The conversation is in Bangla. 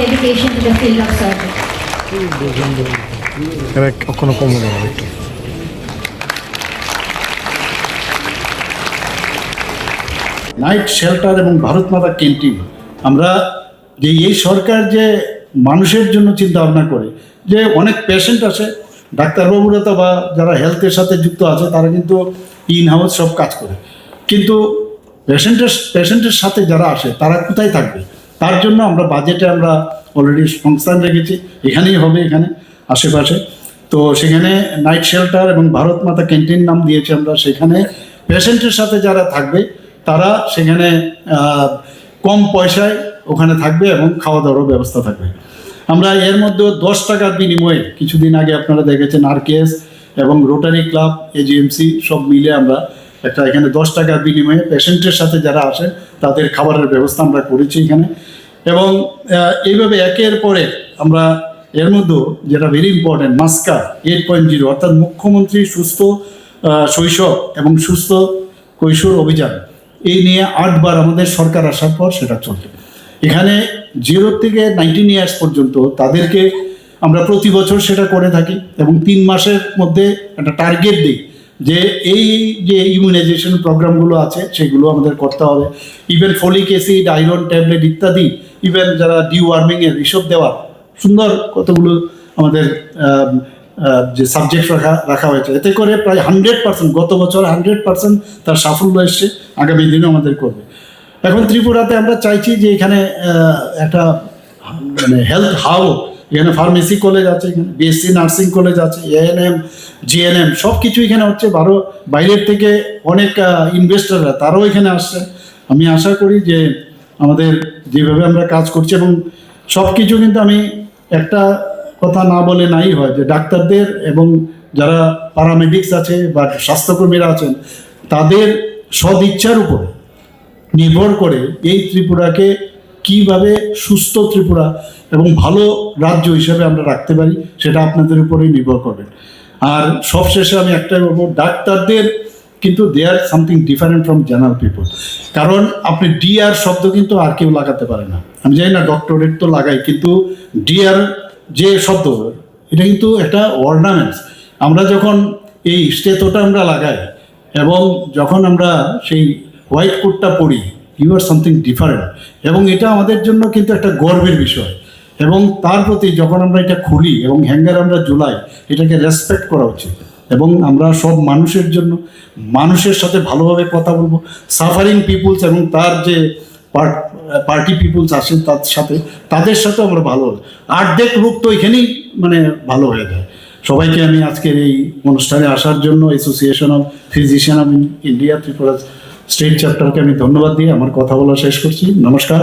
dedication to the field of surgery. কমে একটু নাইট শেল্টার এবং ভারত মাতা ক্যান্টিন আমরা যে এই সরকার যে মানুষের জন্য চিন্তা ভাবনা করে যে অনেক পেশেন্ট আসে ডাক্তারবাবুরা তো বা যারা হেলথের সাথে যুক্ত আছে তারা কিন্তু ইন হাউস সব কাজ করে। কিন্তু পেশেন্টের পেশেন্টের সাথে যারা আসে তারা কোথায় থাকবে? তার জন্য আমরা বাজেটে আমরা অলরেডি সংস্থান রেখেছি। এখানেই হবে এখানে, আশেপাশে। তো সেখানে নাইট শেল্টার এবং ভারত মাতা ক্যান্টিন নাম দিয়েছি আমরা। সেখানে পেশেন্টের সাথে যারা থাকবে, তারা সেখানে কম পয়সায় ওখানে থাকবে এবং খাওয়া দাওয়ারও ব্যবস্থা থাকবে। আমরা এর মধ্যে দশ টাকার বিনিময়ে, কিছুদিন আগে আপনারা দেখেছেন আরকেএস এবং রোটারি ক্লাব এজিএমসি সব মিলে আমরা একটা এখানে দশ টাকার বিনিময়ে পেশেন্টের সাথে যারা আসেন, তাদের খাবারের ব্যবস্থা আমরা করেছি এখানে। এবং এইভাবে একের পরে আমরা এর মধ্যে যেটা ভেরি ইম্পর্টেন্ট মাস্কা এইট পয়েন্ট জিরো অর্থাৎ মুখ্যমন্ত্রী সুস্থ শৈশব এবং সুস্থ কৈশোর অভিযান, এই নিয়ে আটবার আমাদের সরকার আসার পর সেটা চলবে এখানে জিরো থেকে নাইনটিন ইয়ার্স পর্যন্ত তাদেরকে আমরা প্রতি বছর সেটা করে থাকি এবং তিন মাসের মধ্যে একটা টার্গেট দিই। যে এই যে ইমিউনাইজেশন প্রোগ্রামগুলো আছে, সেগুলো আমাদের করতে হবে। Even folic acid iron tablet ইত্যাদি ইভেন যারা ডিওয়ার্মিংয়ের এসব দেওয়া, সুন্দর কতগুলো আমাদের যে সাবজেক্ট রাখা রাখা হয়েছে। এতে করে প্রায় হান্ড্রেড পার্সেন্ট গত বছর হান্ড্রেড পার্সেন্ট তার সাফল্য এসছে, আগামী দিনেও আমাদের করবে। এখন ত্রিপুরাতে আমরা চাইছি যে এখানে একটা মানে হেলথ হাব এখানে ফার্মেসি কলেজ আছে, এখানে বিএসসি নার্সিং কলেজ আছে এএনএম জিএনএম সব কিছু এখানে হচ্ছে বারো বাইরের থেকে অনেক ইনভেস্টররা তারাও এখানে আসছে। আমি আশা করি যে আমাদের যেভাবে আমরা কাজ করছি এবং সব কিছু কিন্তু আমি একটা কথা না বলে নাই হয় যে ডাক্তারদের এবং যারা প্যারামেডিক্স আছে বা স্বাস্থ্যকর্মীরা আছেন, তাদের সদিচ্ছার উপর নির্ভর করে এই ত্রিপুরাকে কীভাবে সুস্থ ত্রিপুরা এবং ভালো রাজ্য হিসেবে আমরা রাখতে পারি, সেটা আপনাদের উপরেই নির্ভর করবে। আর সবশেষে আমি একটাই বলব, ডাক্তারদের কিন্তু they are something different from general people কারণ আপনি ডিআর শব্দ কিন্তু আর কেউ লাগাতে পারে না। আমি জানি না ডক্টরেট তো লাগাই কিন্তু ডিআর যে শব্দ, এটা কিন্তু একটা অর্নামেন্টস আমরা যখন এই স্টেতোটা আমরা লাগাই এবং যখন আমরা সেই হোয়াইট কোটটা পরি ইউ আর সামথিং ডিফারেন্ট এবং এটা আমাদের জন্য কিন্তু একটা গর্বের বিষয়। এবং তার প্রতি যখন আমরা এটা খুলি এবং হ্যাঙ্গার আমরা জুলাই এটাকে রেসপেক্ট করা উচিত। এবং আমরা সব মানুষের জন্য, মানুষের সাথে ভালোভাবে কথা বলব। সাফারিং পিপুলস এবং তার যে পার্টি পিপুলস আসেন তার সাথে, তাদের সাথে আমরা ভালো। আর্ধেক রূপ তো এখানেই মানে ভালো হয়ে যায়। সবাইকে আমি আজকের এই অনুষ্ঠানে আসার জন্য association of physician of India Tripura state চ্যাপ্টারকে আমি ধন্যবাদ দিয়ে আমার কথা বলা শেষ করছি। নমস্কার।